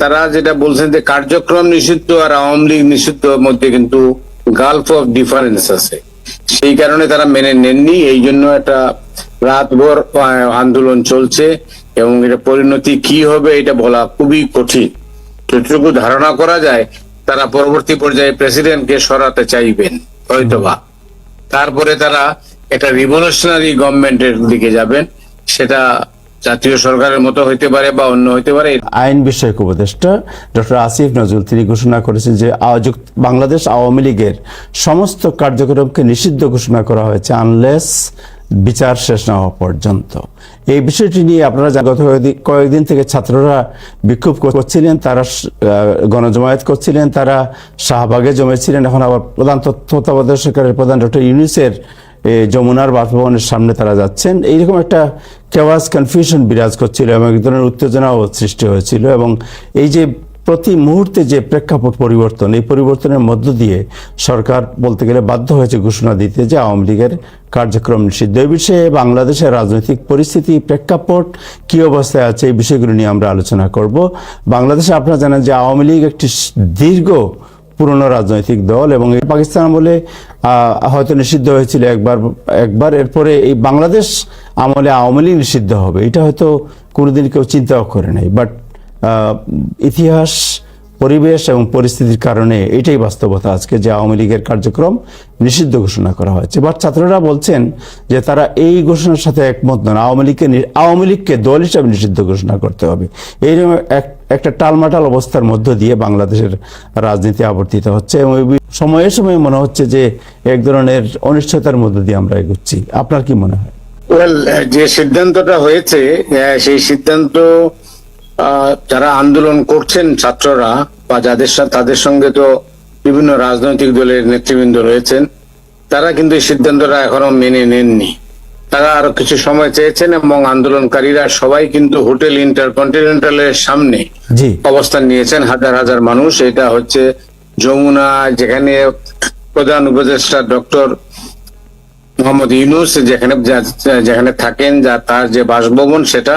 তারা যেটা বলছেন যে কার্যক্রম নিষিদ্ধ আর আওয়ামী লীগ নিষিদ্ধ মধ্যে কিন্তু গালফ অফ ডিফারেন্স আছে। সেই কারণে তারা মেনে নেননি, এই জন্য একটা রাতভর আন্দোলন চলছে এবং এটা পরিণতি কি হবে এটা বলা খুবই কঠিন। যতটুকু ধারণা করা যায়, তারা পরবর্তী পর্যায়ে প্রেসিডেন্টকে সরাতে চাইবেন, হয়তোবা। তারপরে তারা একটা রিভলিউশনারি গভর্নমেন্টের দিকে যাবেন, সেটা জাতীয় সরকারের মতো হইতে পারে বা অন্য হইতে পারে আইন বিষয়ক উপদেষ্টা ডক্টর আসিফ নজরুল তিনি ঘোষণা করেছেন যে বাংলাদেশ আওয়ামী লীগের সমস্ত কার্যক্রমকে নিষিদ্ধ ঘোষণা করা হয়েছে আনলেস বিচার শেষ না হওয়া পর্যন্ত। এই বিষয়টি নিয়ে আপনারা গত কয়েকদিন থেকে ছাত্ররা বিক্ষোভ করছিলেন, তারা গণজমায়েত করছিলেন, তারা শাহবাগে জমেছিলেন। এখন আবার প্রধান তত্ত্বাবধায়ক সরকারের প্রধান ডক্টর ইউনুসের যমুনার বাসভবনের সামনে তারা যাচ্ছেন। এইরকম একটা কেওয়াস কনফিউশন বিরাজ করছিল এবং এক ধরনের উত্তেজনাও সৃষ্টি হয়েছিল এবং এই যে প্রতি মুহূর্তে যে প্রেক্ষাপট পরিবর্তন, এই পরিবর্তনের মধ্য দিয়ে সরকার বলতে গেলে বাধ্য হয়েছে ঘোষণা দিতে যে আওয়ামী লীগের কার্যক্রম নিষিদ্ধ। এই বিষয়ে বাংলাদেশের রাজনৈতিক পরিস্থিতি, প্রেক্ষাপট, কি অবস্থায় আছে এই বিষয়গুলো নিয়ে আমরা আলোচনা করব। বাংলাদেশে আপনারা জানেন যে আওয়ামী লীগ একটি দীর্ঘ পুরনো রাজনৈতিক দল এবং পাকিস্তান আমলে হয়তো নিষিদ্ধ হয়েছিল একবার একবার। এরপরে এই বাংলাদেশ আমলে আওয়ামী লীগ নিষিদ্ধ হবে। এটা হয়তো কোনোদিন কেউ চিন্তাও করে নাই। বাট ইতিহাস, পরিবেশ এবং পরিস্থিতির কারণে এটাই বাস্তবতা আজকে যে আওয়ামী লীগের কার্যক্রম নিষিদ্ধ ঘোষণা করা হয়েছে। বাট ছাত্ররা বলছেন যে তারা এই ঘোষণার সাথে একমত নন। আওয়ামী লীগকে আওয়ামী লীগকে দল হিসাবে নিষিদ্ধ ঘোষণা করতে হবে। এইরকম এক- একটা টালমাটাল অবস্থার মধ্য দিয়ে বাংলাদেশের রাজনীতি আবর্তিত হচ্ছে এবং সময়ে সময়ে মনে হচ্ছে যে এক ধরনের অনিশ্চয়তার মধ্য দিয়ে আমরা এগোচ্ছি। আপনার কি মনে হয়? যে সিদ্ধান্তটা হয়েছে সেই সিদ্ধান্ত যারা আন্দোলন করছেন ছাত্ররা বা যাদের সাথে তাদের সঙ্গে তো বিভিন্ন রাজনৈতিক দলের নেতৃবৃন্দ রয়েছেন, তারা কিন্তু এই সিদ্ধান্তটা এখনও মেনে নেননি। তারা আরও কিছু সময় চেয়েছেন এবং আন্দোলনকারীরা সবাই কিন্তু হোটেল ইন্টারকন্টিনেন্টালের সামনে অবস্থান নিয়েছেন হাজার হাজার মানুষ। এটা হচ্ছে যমুনা যেখানে প্রধান উপদেষ্টা ডক্টর মোহাম্মদ ইউনুস যেখানে যেখানে থাকেন যা তার যে বাসভবন সেটা।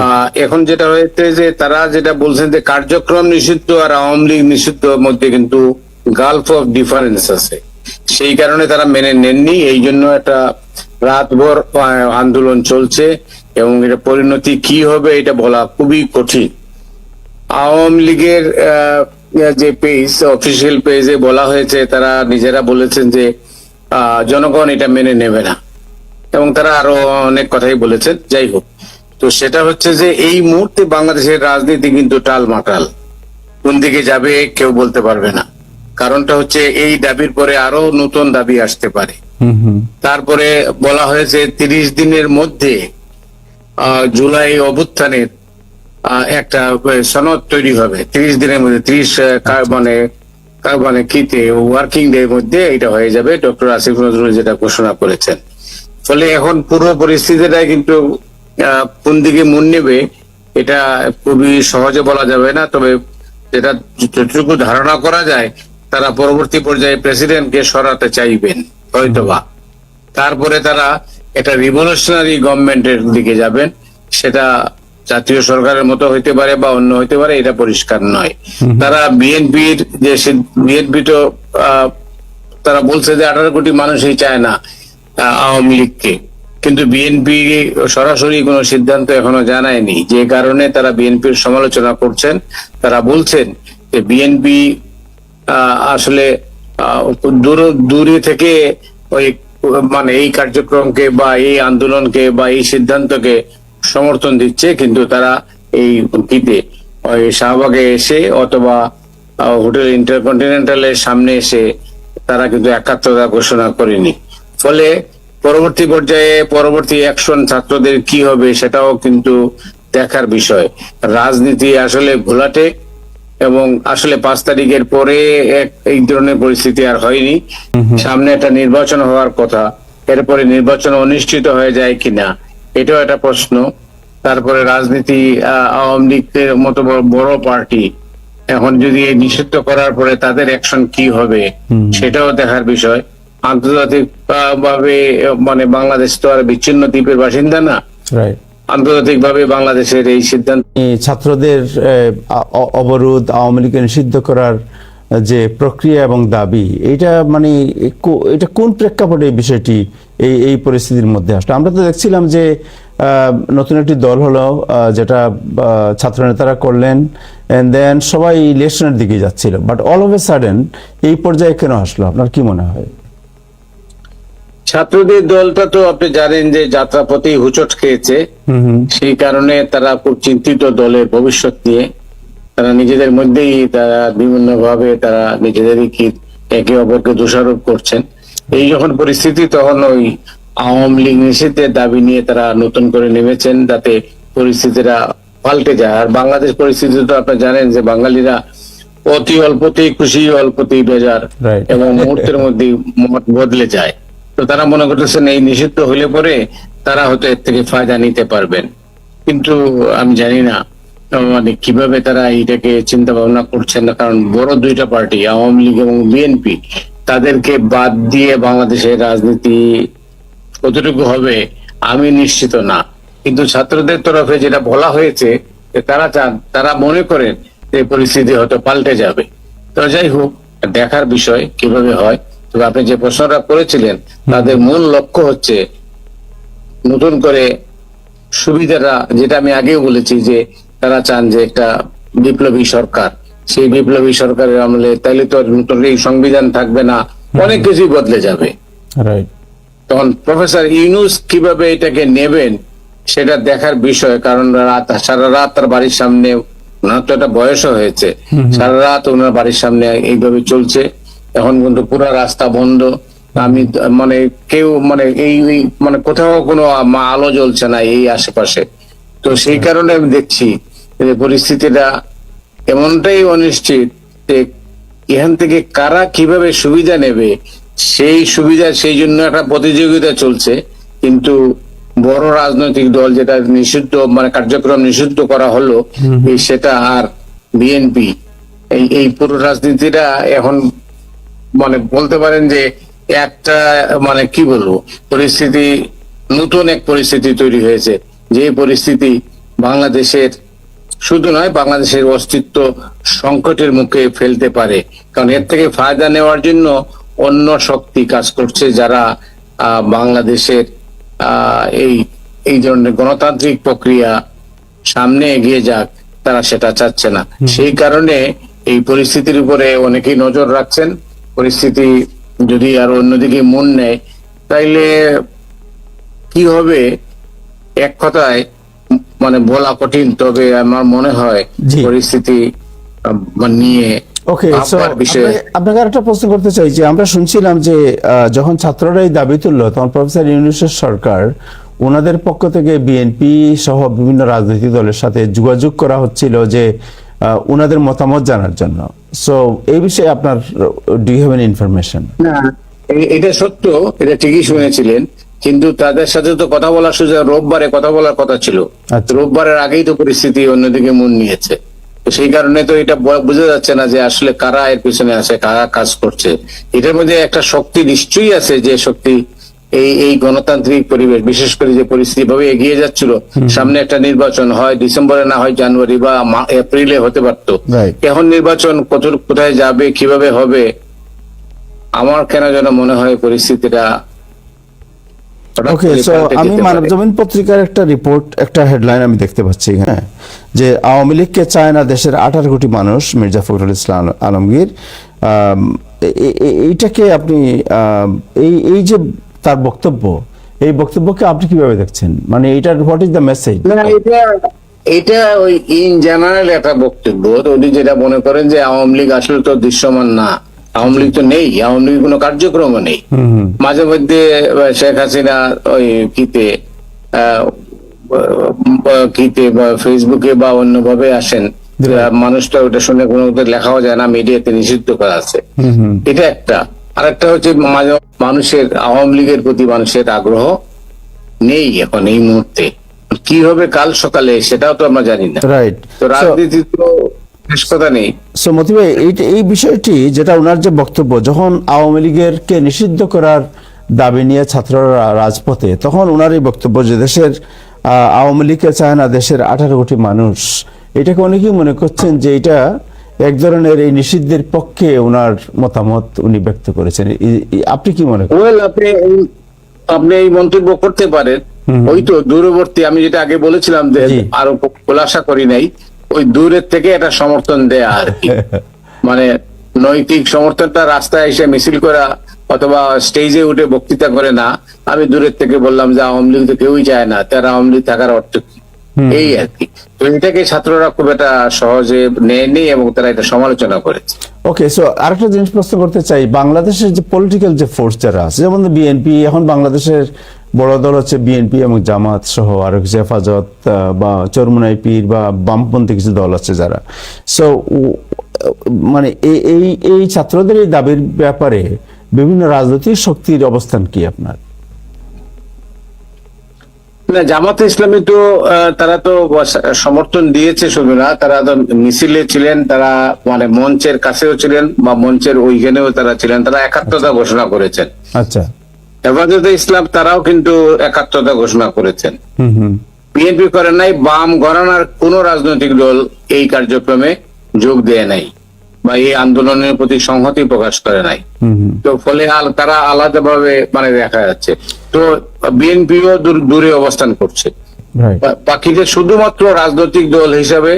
আহ, এখন যেটা হয়েছে যে তারা যেটা বলছেন যে কার্যক্রম নিষিদ্ধ আর আওয়ামী লীগ নিষিদ্ধ মধ্যে কিন্তু গালফ অফ ডিফারেন্স আছে। সেই কারণে তারা মেনে নেননি এই জন্য একটা রাতভর আন্দোলন চলছে এবং এটা পরিণতি কি হবে এটা বলা খুবই কঠিন। আওয়ামী লীগের যে পেজ অফিসিয়াল পেজে বলা হয়েছে, তারা নিজেরা বলেছেন যে জনগণ এটা মেনে নেবে না। এবং তারা আরও অনেক কথাই বলেছেন, যাই হোক। তো সেটা হচ্ছে যে, এই মুহূর্তে বাংলাদেশের রাজনীতি কিন্তু টালমাটাল। কোন দিকে যাবে কেউ বলতে পারবে না। কারণটা হচ্ছে, এই দাবির পরে আরও নতুন দাবি আসতে পারে। তারপরে বলা হয়েছে তিরিশ দিনের মধ্যে জুলাই অভ্যুত্থানের একটা সনদ তৈরি হবে। তিরিশ দিনের মধ্যে ত্রিশ মানে মানে কিতে ওয়ার্কিং ডে মধ্যে এটা হয়ে যাবে। ডক্টর আসিফ নজরুল যেটা ঘোষণা করেছেন। ফলে এখন পুরো পরিস্থিতিটাই কিন্তু কোন দিকে মন নেবে এটা খুবই সহজে বলা যাবে না। তবে যেটা যতটুকু ধারণা করা যায় তারা পরবর্তী পর্যায়ে প্রেসিডেন্টকে সরাতে চাইবেন। হয়তোবা। তারপরে তারা একটা রিভলিউশনারি গভর্নমেন্টের দিকে যাবেন। সেটা জাতীয় সরকারের মতো হইতে পারে বা অন্য হইতে পারে এটা পরিষ্কার নয়। তারা বিএনপির যে বিএনপি তো তারা বলছে যে আঠারো কোটি মানুষই চায় না আওয়ামী লীগকে। কিন্তু বিএনপি সরাসরি কোনো সিদ্ধান্ত এখনও জানায়নি। যে কারণে তারা বিএনপির সমালোচনা করছেন। তারা বলছেন যে বিএনপি আসলে দূর, দূরে থেকে ওই মানে এই কার্যক্রমকে বা এই আন্দোলনকে বা এই সিদ্ধান্তকে সমর্থন দিচ্ছে, কিন্তু তারা এই কিতে ওই শাহবাগে এসে অথবা হোটেল ইন্টারকন্টিনেন্টালের সামনে এসে তারা কিন্তু একাত্মতা ঘোষণা করেনি। ফলে পরবর্তী পর্যায়ে পরবর্তী অ্যাকশন ছাত্রদের কি হবে সেটাও কিন্তু দেখার বিষয়। রাজনীতি আসলে ঘোলাটে এবং আসলে পাঁচ তারিখের পরে এক এই ধরনের পরিস্থিতি আর হয়নি। সামনে একটা নির্বাচন হওয়ার কথা। এরপরে নির্বাচন অনুষ্ঠিত হয়ে যায় কিনা এটাও একটা প্রশ্ন। তারপরে রাজনীতি আহ, আওয়ামী লীগের মতো বড়- বড় পার্টি এখন যদি এই নিষিদ্ধ করার পরে তাদের অ্যাকশন কি হবে সেটাও দেখার বিষয়। আন্তর্জাতিক ভাবে মানে বাংলাদেশ তো আর বিচ্ছিন্ন দ্বীপের বাসিন্দা না। আন্তর্জাতিকভাবে বাংলাদেশের এই সিদ্ধান্ত ছাত্রদের অবরোধ আওয়ামী লীগকে নিষিদ্ধ করার যে প্রক্রিয়া এবং দাবি এটা মানে এটা কোন প্রেক্ষাপটে বিষয়টি এই এই পরিস্থিতির মধ্যে আসলো? আমরা তো দেখছিলাম যে নতুন একটি দল হলো যেটা আহ, ছাত্রনেতারা করলেন এন্ড দেন সবাই ইলেকশনের দিকে যাচ্ছিল। But all of a sudden এই পর্যায়ে কেন আসলো? আপনার কি মনে হয়? ছাত্রদের দলটা তো আপনি জানেন যে যাত্রাপথে হুচট খেয়েছে। সেই কারণে তারা খুব চিন্তিত দলের ভবিষ্যৎ নিয়ে। তারা নিজেদের মধ্যেই তারা বিভিন্ন ভাবে তারা নিজেদেরই কি একে অপরকে দোষারোপ করছেন। এই যখন পরিস্থিতি তখন ওই আওয়ামী লীগ নিষিদ্ধের দাবি নিয়ে তারা নতুন করে নেমেছেন যাতে পরিস্থিতিটা পাল্টে যায়। আর বাংলাদেশ পরিস্থিতি তো আপনি জানেন যে বাঙালিরা অতি অল্পতেই খুশি অল্পতেই বেজার এবং মুহূর্তের মধ্যেই মত বদলে যায়। তো তারা মনে করতেছেন এই নিষিদ্ধ হলে পরে তারা হয়তো এর থেকে ফায়দা নিতে পারবেন। কিন্তু আমি জানি না মানে কীভাবে তারা এইটাকে চিন্তা ভাবনা করছেন না, কারণ বড় দুইটা পার্টি, আওয়ামী লীগ এবং বিএনপি, তাদেরকে বাদ দিয়ে বাংলাদেশের রাজনীতি কতটুকু হবে আমি নিশ্চিত না। কিন্তু ছাত্রদের তরফে যেটা বলা হয়েছে, যে তারা চান, তারা মনে করেন যে পরিস্থিতি হয়তো পাল্টে যাবে। তো যাই হোক, দেখার বিষয় কীভাবে হয় তবে আপনি যে প্রশ্নটা করেছিলেন তাদের মূল লক্ষ্য হচ্ছে নতুন করে সুবিধাটা যেটা আমি আগেও বলেছি যে তারা চান যে একটা বিপ্লবী সরকার। সেই বিপ্লবী সরকারের আমলে তাইলে তো নতুন এই সংবিধান থাকবে না অনেক কিছুই বদলে যাবে। তখন প্রফেসর ইউনুস কীভাবে এটাকে নেবেন সেটা দেখার বিষয় কারণ রাত সারা রাত তার বাড়ির সামনে ওনার তো একটা বয়সও হয়েছে। সারা রাত ওনার বাড়ির সামনে এইভাবে চলছে। এখন কিন্তু পুরো রাস্তা বন্ধ। আমি মানে কেউ মানে এই মানে কোথাও কোনো আলো জ্বলছে না এই আশেপাশে। তো সেই কারণে আমি দেখছি যে পরিস্থিতিটা এমনটাই অনিশ্চিত যে এখান থেকে কারা কীভাবে সুবিধা নেবে সেই সুবিধা সেই জন্য একটা প্রতিযোগিতা চলছে। কিন্তু বড় রাজনৈতিক দল যেটা নিষিদ্ধ মানে কার্যক্রম নিষিদ্ধ করা হলো সেটা আর বিএনপি। এই এই পুরো রাজনীতিটা এখন মানে বলতে পারেন যে একটা মানে কি বলব পরিস্থিতি নতুন এক পরিস্থিতি তৈরি হয়েছে। যে পরিস্থিতি বাংলাদেশের শুধু নয় বাংলাদেশের অস্তিত্ব সংকটের মুখে ফেলতে পারে। কারণ এর থেকে ফায়দা নেওয়ার জন্য অন্য শক্তি কাজ করছে যারা আহ, বাংলাদেশের আহ, এই এই ধরনের গণতান্ত্রিক প্রক্রিয়া সামনে এগিয়ে যাক তারা সেটা চাচ্ছে না। সেই কারণে এই পরিস্থিতির উপরে অনেকেই নজর রাখছেন। পরিস্থিতি যদি আর অন্যদিকে মন নেয় তাইলে কি হবে? এক কথায় মানে বলা কঠিন তবে আমার মনে হয় পরিস্থিতি নিয়ে ওকে আপনাকে একটা প্রশ্ন করতে চাই যে আমরা শুনছিলাম যে যখন ছাত্ররা এই দাবি তুললো তখন প্রফেসর ইউনুসের সরকার ওনাদের পক্ষ থেকে বিএনপি সহ বিভিন্ন রাজনৈতিক দলের সাথে যোগাযোগ করা হচ্ছিল যে ওনাদের মতামত জানার জন্য। সো এই বিষয়ে আপনার do you have an information এটা সত্য এটা ঠিকই শুনেছিলেন কিন্তু তাদের সাথে তো কথা বলার সুযোগ রোববারে কথা বলার কথা ছিল। আচ্ছা। রোববারের আগেই তো পরিস্থিতি অন্যদিকে মন নিয়েছে। তো সেই কারণে তো এটা বোঝা যাচ্ছে না যে আসলে কারা এর পিছনে আছে কারা কাজ করছে। এটার মধ্যে একটা শক্তি নিশ্চয়ই আছে যে শক্তি এই এই গণতান্ত্রিক পরিবেশ বিশেষ করে যে পরিস্থিতি ভাবে এগিয়ে যাচ্ছিল সামনে একটা নির্বাচন হয় ডিসেম্বরে না হয় জানুয়ারি বা এপ্রিলে হতে পারতো। এখন নির্বাচন কত কোথায় যাবে কীভাবে হবে আমার কেন যেন মনে হয় পরিস্থিতিটা ওকে সো আমি যেতে মানব পারে। জমিন পত্রিকার একটা রিপোর্ট একটা হেডলাইন আমি দেখতে পাচ্ছি হ্যাঁ যে আওয়ামী লীগকে চায় না দেশের আঠারো কোটি মানুষ মির্জা ফখরুল ইসলাম আলমগীর। এইটাকে আপনি এই এই যে তার বক্তব্য। এই বক্তব্যকে আপনি কীভাবে দেখছেন? মানে এটার হোয়াট ইজ দ্য মেসেজ এটা এটা ওই ইন জেনারেল একটা বক্তব্য। উনি যেটা মনে করেন যে আওয়ামী লীগ আসলে তো দৃশ্যমান না। আওয়ামী লীগ তো নেই আওয়ামী লীগ কোনো কার্যক্রম নেই। মাঝে মধ্যে শেখ হাসিনা ওই কিতে কিতে বা ফেসবুকে বা অন্যভাবে আসেন। আহ, মানুষ তো ওটা শুনে কোনো লেখাও যায় না মিডিয়াতে নিষিদ্ধ করা আছে। এটা হুম এটা একটা হচ্ছে মানুষের আওয়ামী লীগের প্রতি মানুষের আগ্রহ নেই এখন এই মুহূর্তে। কি হবে কাল সকালে সেটাও তো আমরা জানি না। রাইট তো রাজনীতি তো শেষ কথা নেই। সো মতি এই বিষয়টি যেটা ওনার যে বক্তব্য যখন আওয়ামী লীগের কে নিষিদ্ধ করার দাবি নিয়ে ছাত্ররা রাজপথে তখন ওনার এই বক্তব্য যে দেশের আহ, আওয়ামী লীগকে চায় না দেশের আঠারো কোটি মানুষ এটাকে অনেকেই মনে করছেন যে এটা এক ধরনের এই নিষিদ্ধের পক্ষে ওনার মতামত উনি ব্যক্ত করেছেন। আপনি কি মনে করেন? ওয়েল আপনি আপনি এই মন্তব্য করতে পারেন। ওই তো দূরবর্তী আমি যেটা আগে বলেছিলাম যে আরও খোলাসা করি নাই ওই দূরের থেকে এটা সমর্থন দেয়া আর কি। মানে নৈতিক সমর্থনটা রাস্তায় এসে মিছিল করা অথবা স্টেজে উঠে বক্তৃতা করে না আমি দূরের থেকে বললাম যে আওয়ামী লীগ তো কেউই চায় না তারা আওয়ামী লীগ থাকার অর্থ কি? এই আর কি। তো এটাকে ছাত্ররা খুব একটা সহজে নেয়নি এবং তারা এটা সমালোচনা করেছে। ওকে সো আরেকটা জিনিস প্রশ্ন করতে চাই। বাংলাদেশের যে পলিটিক্যাল যে ফোর্স যারা আছে যেমন বিএনপি এখন বাংলাদেশের বড় দল হচ্ছে বিএনপি এবং জামাত সহ আরও কিছু হেফাজত বা চরমুনাই পীর বা বামপন্থী কিছু দল আছে যারা। সো মানে এই এই এই ছাত্রদের এই দাবির ব্যাপারে বিভিন্ন রাজনৈতিক শক্তির অবস্থান কি আপনার? না জামাতে ইসলামী তো তারা তো সমর্থন দিয়েছে শুধু না তারা তো মিছিলে ছিলেন তারা মানে মঞ্চের কাছেও ছিলেন বা মঞ্চের ওইখানেও তারা ছিলেন তারা একাত্মতা ঘোষণা করেছেন। আচ্ছা। হেফাজতে ইসলাম তারাও কিন্তু একাত্মতা ঘোষণা করেছেন। বিএনপি করে নাই বাম গণনার কোন রাজনৈতিক দল এই কার্যক্রমে যোগ দেয় নাই। বা এই আন্দোলনের প্রতি সংহতি প্রকাশ করে নাই। তো ফলে তারা আলাদাভাবে মানে দেখা যাচ্ছে। তো বিএনপিও দূরে অবস্থান করছে। বাকিদের শুধুমাত্র রাজনৈতিক দল হিসাবে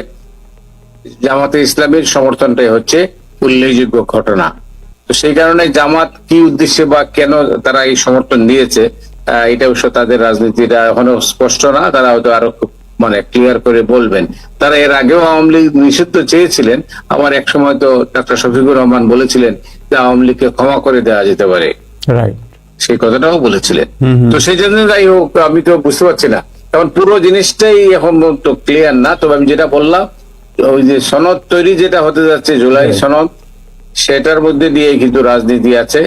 জামাতে ইসলামের সমর্থনটাই হচ্ছে উল্লেখযোগ্য ঘটনা। তো সেই কারণে জামাত কি উদ্দেশ্যে বা কেন তারা এই সমর্থন দিয়েছে এটা অবশ্য তাদের রাজনীতিটা এখনও স্পষ্ট না। তারা হয়তো আরও খুব মানে ক্লিয়ার করে বলবেন। তারা এর আগেও আওয়ামী লীগ নিষিদ্ধ চেয়েছিলেন। আমার এক সময় তো ডাক্তার শফিকুর রহমান বলেছিলেন যে আওয়ামী লীগকে ক্ষমা করে দেওয়া যেতে পারে। সেই কথাটাও বলেছিলেন। তো সেই জন্য যাই হোক আমি তো বুঝতে পারছি না। কারণ পুরো জিনিসটাই এখন তো ক্লিয়ার না। তবে আমি যেটা বললাম ওই যে সনদ তৈরি যেটা হতে যাচ্ছে জুলাই সনদ সেটার মধ্যে দিয়ে কিন্তু রাজনীতি আছে।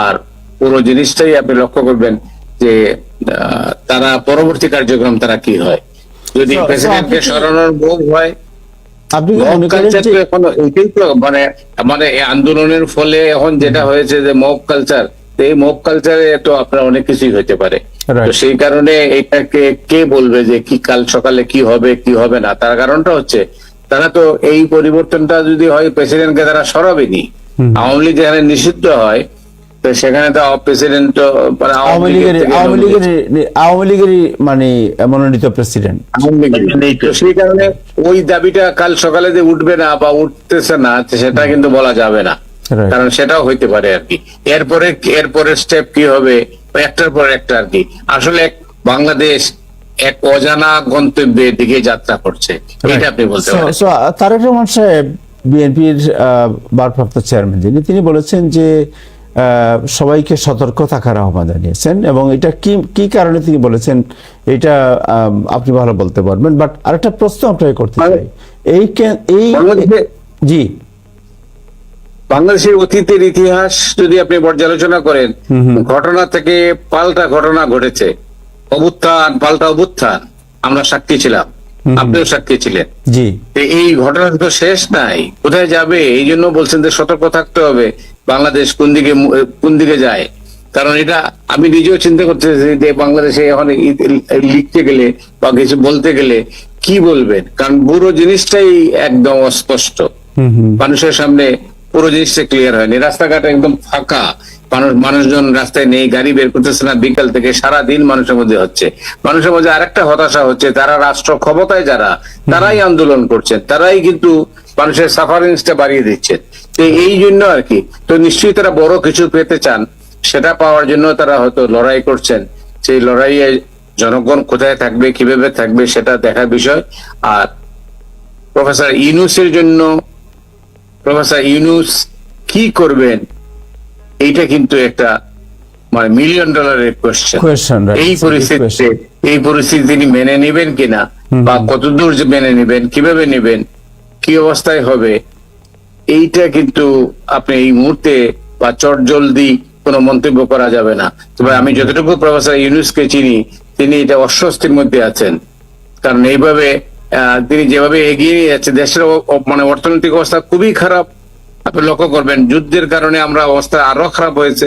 আর পুরো জিনিসটাই আপনি লক্ষ্য করবেন যে তারা পরবর্তী কার্যক্রম তারা কি হয়। যদি প্রেসিডেন্টকে সরানোর ভোগ হয় আপনি মনে এখন তো মানে মানে এই আন্দোলনের ফলে এখন যেটা হয়েছে যে মব কালচার এই মব কালচারে তো আপনার অনেক কিছুই হতে পারে। তো সেই কারণে এটাকে কে বলবে যে কি কাল সকালে কি হবে কি হবে না? তার কারণটা হচ্ছে তারা তো এই পরিবর্তনটা যদি হয় প্রেসিডেন্টকে তারা সরাবেনি। আওয়ামী লীগ যেখানে নিষিদ্ধ হয় তো সেখানে তো প্রেসিডেন্ট মানে আওয়ামী লীগের আওয়ামী লীগের আওয়ামী লীগেরই মানে মনোনীত প্রেসিডেন্ট লীগের। সেই কারণে ওই দাবিটা কাল সকালে যে উঠবে না বা উঠতেছে না সেটা কিন্তু বলা যাবে না। কারণ সেটাও হইতে পারে আর কি। এরপরে এরপরের স্টেপ কি হবে? একটার পর একটা আর কি। আসলে বাংলাদেশ এক অজানা গন্তব্যের দিকে যাত্রা করছে। এটা আপনি বলতে পারেন। তারেক রহমান সাহেব বিএনপির ভারপ্রাপ্ত চেয়ারম্যান যিনি তিনি বলেছেন যে সবাইকে সতর্ক থাকার আহ্বান জানিয়েছেন এবং এটা কি কি কারণে তিনি বলেছেন এটা আপনি ভালো বলতে পারবেন বাট আরেকটা প্রশ্ন আপনাকে করতে চাই। এই এই জি। বাংলাদেশের অতীতের ইতিহাস যদি আপনি পর্যালোচনা করেন ঘটনা থেকে পাল্টা ঘটনা ঘটেছে। অভ্যুত্থান পাল্টা অভ্যুত্থান। আমরা সাক্ষী ছিলাম। আপনিও সাক্ষী ছিলেন। জি। এই ঘটনা তো শেষ নাই। কোথায় যাবে? এই জন্য বলছেন যে সতর্ক থাকতে হবে। বাংলাদেশ কোন দিকে কোন দিকে যায়? কারণ এটা আমি নিজেও চিন্তা করতেছি যে বাংলাদেশে এখন লিখতে গেলে বা কিছু বলতে গেলে কি বলবেন? কারণ পুরো জিনিসটাই একদম অস্পষ্ট। মানুষের সামনে পুরো জিনিসটা ক্লিয়ার হয়নি। রাস্তাঘাট একদম ফাঁকা। মানুষ মানুষজন রাস্তায় নেই, গাড়ি বের করতেছে না, বিকাল থেকে সারা দিন মানুষের মধ্যে হচ্ছে। মানুষের মধ্যে আরেকটা হতাশা হচ্ছে, তারা রাষ্ট্র ক্ষমতায় যারা, তারাই আন্দোলন করছেন তারাই কিন্তু মানুষের সাফারেন্সটা বাড়িয়ে দিচ্ছে। তো এই জন্য আর কি, তো নিশ্চয়ই তারা বড় কিছু পেতে চান, সেটা পাওয়ার জন্য তারা হয়তো লড়াই করছেন। সেই লড়াইয়ে জনগণ কোথায় থাকবে, কীভাবে থাকবে, সেটা দেখার বিষয়। আর প্রফেসর ইউনুসের জন্য, প্রফেসর ইউনুস কি করবেন এইটা কিন্তু একটা মানে মিলিয়ন ডলারের কোয়েশ্চেন এই পরিস্থিতিতে এই পরিস্থিতি তিনি মেনে নেবেন কিনা বা কতদূর যে মেনে নেবেন কীভাবে নেবেন কি অবস্থায় হবে এইটা কিন্তু আপনি এই মুহূর্তে বা চট জলদি কোনো মন্তব্য করা যাবে না। তবে আমি যতটুকু প্রফেসর ইউনুসকে চিনি তিনি এটা অস্বস্তির মধ্যে আছেন। কারণ এইভাবে আহ, তিনি যেভাবে এগিয়ে যাচ্ছে দেশের মানে অর্থনৈতিক অবস্থা খুবই খারাপ। আপনি লক্ষ্য করবেন যুদ্ধের কারণে আমরা অবস্থা আরও খারাপ হয়েছে।